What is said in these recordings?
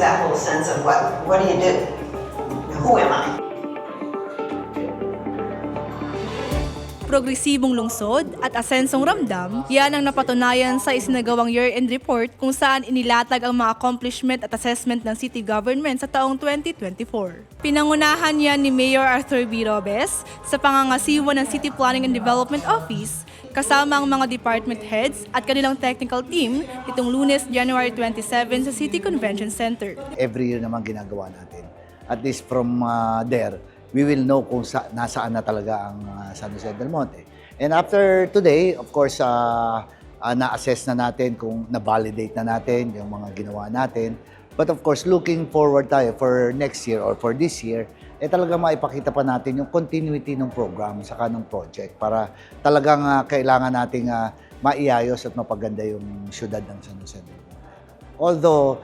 that whole sense of what, what do you do? Who am I? progresibong lungsod at asensong ramdam, yan ang napatunayan sa isinagawang year-end report kung saan inilatag ang mga accomplishment at assessment ng city government sa taong 2024. Pinangunahan yan ni Mayor Arthur B. Robes sa pangangasiwa ng City Planning and Development Office kasama ang mga department heads at kanilang technical team itong lunes, January 27 sa City Convention Center. every year naman ginagawa natin. At least from uh, there, we will know kung sa, nasaan na talaga ang uh, San Jose del Monte. And after today, of course, uh, uh, na-assess na natin kung na-validate na natin yung mga ginawa natin. But of course, looking forward tayo for next year or for this year, eh talaga maipakita pa natin yung continuity ng program sa ng project para talagang uh, kailangan nating uh, maiayos at mapaganda yung syudad ng San Jose. Although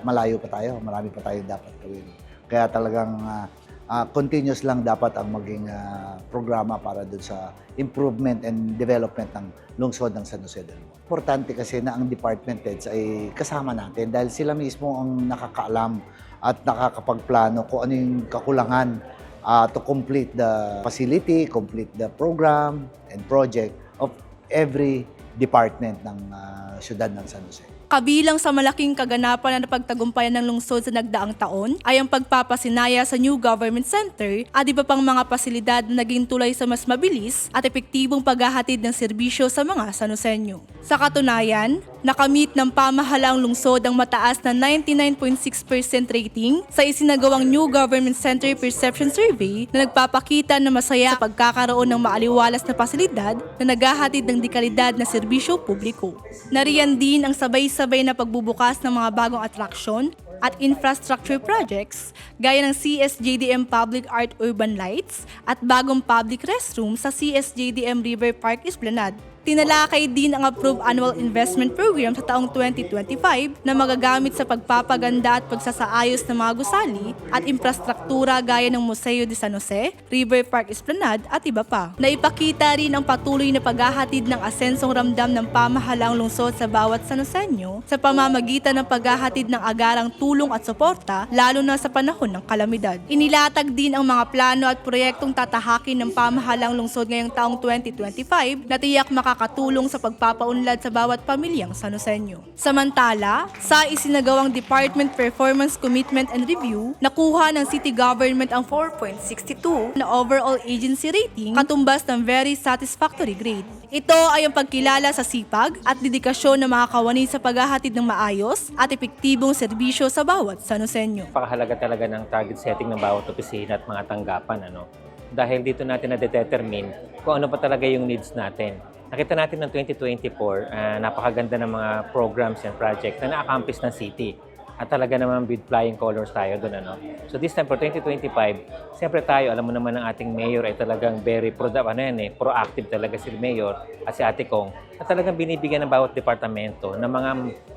malayo pa tayo, marami pa tayo dapat gawin. Kaya talagang ah, ah, continuous lang dapat ang maging ah, programa para dun sa improvement and development ng lungsod ng San Jose. Importante kasi na ang department heads ay kasama natin dahil sila mismo ang nakakaalam at nakakapagplano kung ano yung kakulangan ah, to complete the facility, complete the program and project of every department ng ah, syudad ng San Jose. Kabilang sa malaking kaganapan na napagtagumpayan ng lungsod sa nagdaang taon ay ang pagpapasinaya sa New Government Center at iba pang mga pasilidad na naging tulay sa mas mabilis at epektibong paghahatid ng serbisyo sa mga Sanosenyo. Sa katunayan, nakamit ng pamahalaang lungsod ang mataas na 99.6% rating sa isinagawang New Government Center Perception Survey na nagpapakita na masaya sa pagkakaroon ng maaliwalas na pasilidad na naghahatid ng dekalidad na serbisyo publiko. Nariyan din ang sabay-sabay na pagbubukas ng mga bagong atraksyon at infrastructure projects gaya ng CSJDM Public Art Urban Lights at bagong public restroom sa CSJDM River Park Esplanade. Tinalakay din ang approved annual investment program sa taong 2025 na magagamit sa pagpapaganda at pagsasaayos ng mga gusali at infrastruktura gaya ng Museo de San Jose, River Park Esplanade at iba pa. Naipakita rin ang patuloy na paghahatid ng asensong ramdam ng pamahalang lungsod sa bawat Sanosenyo sa pamamagitan ng paghahatid ng agarang tulong at suporta lalo na sa panahon ng kalamidad. Inilatag din ang mga plano at proyektong tatahakin ng pamahalang lungsod ngayong taong 2025 na tiyak makakatulong sa pagpapaunlad sa bawat pamilyang Sanosenyo. Samantala, sa isinagawang Department Performance Commitment and Review, nakuha ng City Government ang 4.62 na overall agency rating katumbas ng very satisfactory grade. Ito ay ang pagkilala sa sipag at dedikasyon ng mga kawani sa paghahatid ng maayos at epektibong serbisyo sa bawat Sanosenyo. Napakahalaga talaga ng target setting ng bawat opisina at mga tanggapan. Ano? Dahil dito natin na-determine kung ano pa talaga yung needs natin. Nakita natin ng 2024, ah, napakaganda ng mga programs and projects na na-accomplish ng city. At talaga naman with flying colors tayo doon. Ano? So this time for 2025, siyempre tayo, alam mo naman ng ating mayor ay talagang very proda, ano yan, eh, proactive talaga si mayor at si ate Kong na talagang binibigyan ng bawat departamento ng mga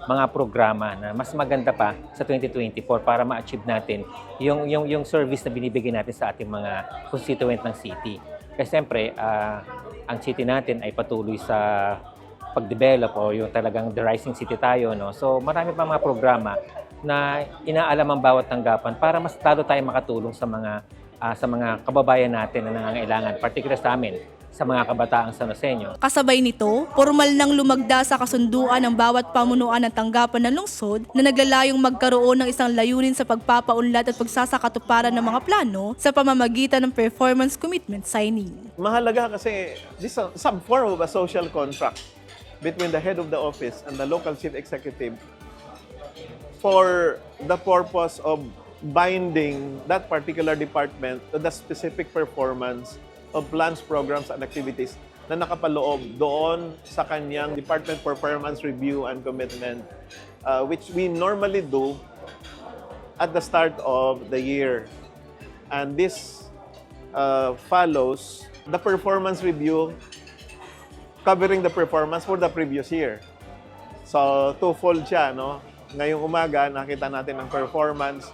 mga programa na mas maganda pa sa 2024 para ma-achieve natin yung, yung, yung service na binibigay natin sa ating mga constituent ng city. Kasi siyempre, ah, ang city natin ay patuloy sa pag-develop o yung talagang the rising city tayo. No? So marami pa mga programa na inaalam ang bawat tanggapan para mas lalo tayo makatulong sa mga ah, sa mga kababayan natin na nangangailangan, particular sa amin, sa mga kabataang Sanosenyo. Kasabay nito, formal nang lumagda sa kasunduan ng bawat pamunuan ng tanggapan ng lungsod na naglalayong magkaroon ng isang layunin sa pagpapaunlad at pagsasakatuparan ng mga plano sa pamamagitan ng performance commitment signing. mahalaga kasi this is some form of a social contract between the head of the office and the local chief executive for the purpose of binding that particular department to the specific performance of plans, programs, and activities na nakapaloob doon sa kanyang department performance review and commitment uh, which we normally do at the start of the year. And this uh, follows the performance review covering the performance for the previous year. So, twofold siya, no? Ngayong umaga, nakita natin ang performance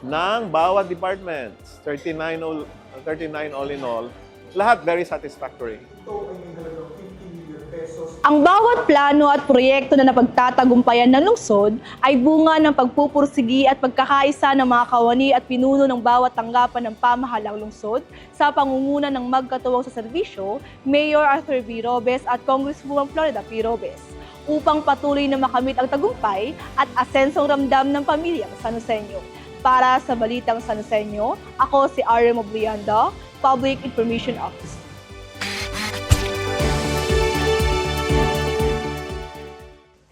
ng bawat department. 39 all, 39 all in all. Lahat very satisfactory. ito ay may halagang 50 million pesos Ang bawat plano at proyekto na napagtatagumpayan ng lungsod ay bunga ng pagpupursigi at pagkakaisa ng mga kawani at pinuno ng bawat tanggapan ng pamahalang lungsod sa pangunguna ng magkatuwang sa serbisyo, Mayor Arthur B. Robes at Congresswoman Florida P. Robes upang patuloy na makamit ang tagumpay at asensong ramdam ng pamilyang Sanusenyo. Para sa Balitang Sanusenyo, ako si Arya Moblianda, Public Information Officer.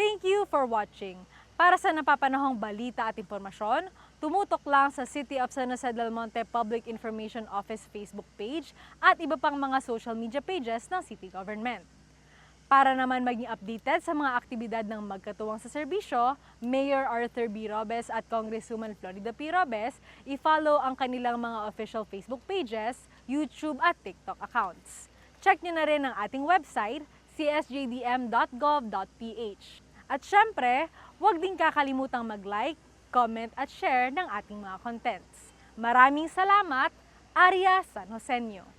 Thank you for watching. Para sa napapanahong balita at impormasyon, tumutok lang sa City of San Jose del Monte Public Information Office Facebook page at iba pang mga social media pages ng city government. Para naman maging updated sa mga aktibidad ng magkatuwang sa serbisyo, Mayor Arthur B. Robes at Congresswoman Florida P. Robes, i-follow ang kanilang mga official Facebook pages, YouTube at TikTok accounts. Check nyo na rin ang ating website, csjdm.gov.ph. At syempre, huwag din kakalimutang mag-like, comment at share ng ating mga contents. Maraming salamat, Arya San Josenyo.